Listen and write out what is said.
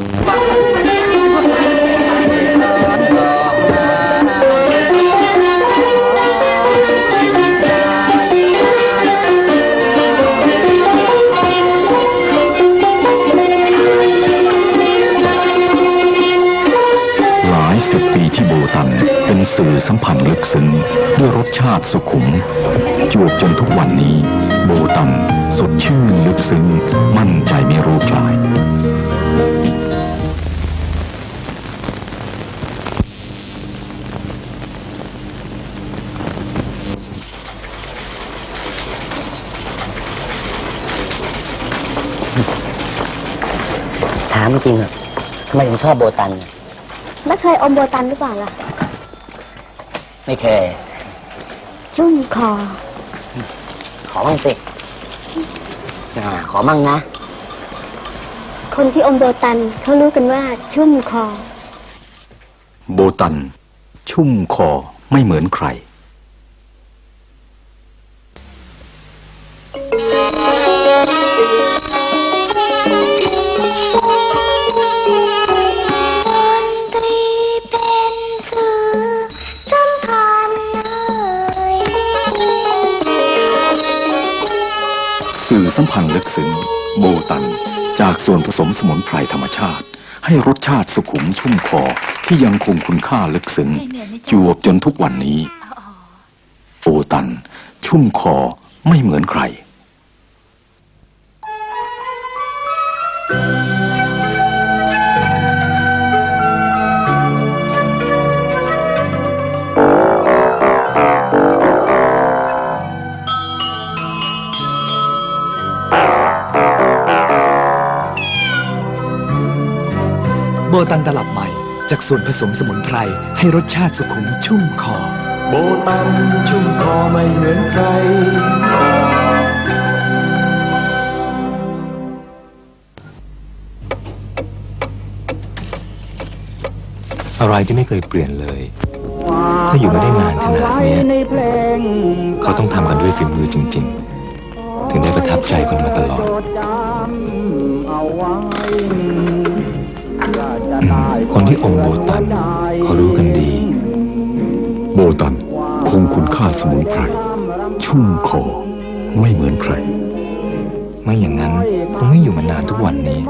หลายสิบปีที่โบตันเป็นสื่อสัมพันธ์ลึกซึ้งด้วยรสชาติสุขุม จวบจนทุกวันนี้ โบตันสดชื่นลึกซึ้งมั่นใจไม่รู้คลาย ถามจริงเหรอะทำไมถึงชอบโบตันน่ะแล้วเคยอมโบตันหรือเปล่าล่ะ ไม่เคย ชุ่มคอ ขอมั่งสิอ่าขอมั่งนะ คนที่อมโบตันเขารู้กันว่าชุ่มคอ โบตัน ชุ่มคอไม่เหมือนใคร สื่อสัมพันธ์ลึกซึ้งโบตัน จากส่วนผสมสมุนไพรธรรมชาติ ให้รสชาติสุขุมชุ่มคอที่ยังคงคุณค่าลึกซึ้งจวบจนทุกวันนี้ โบตัน ชุ่มคอไม่เหมือนใคร โบตันตลับใหม่ จากส่วนผสมสมุนไพร ให้รสชาติสุขุมชุ่มคอ โบตันชุ่มคอไม่เหมือนใคร อะไรที่ไม่เคยเปลี่ยนเลย ถ้าอยู่มาได้นานขนาดเนี้ยเขาต้องทำกันด้วยฝีมือจริง ๆ ถึงได้ประทับใจคนมาตลอดอืมคน ที่อมโบตันเขารู้กันดี โบตันคงคุณค่าสมุนไพร ชุ่มคอไม่เหมือนใคร ไม่อย่างนั้นคงไม่อยู่มานานทุกวันนี้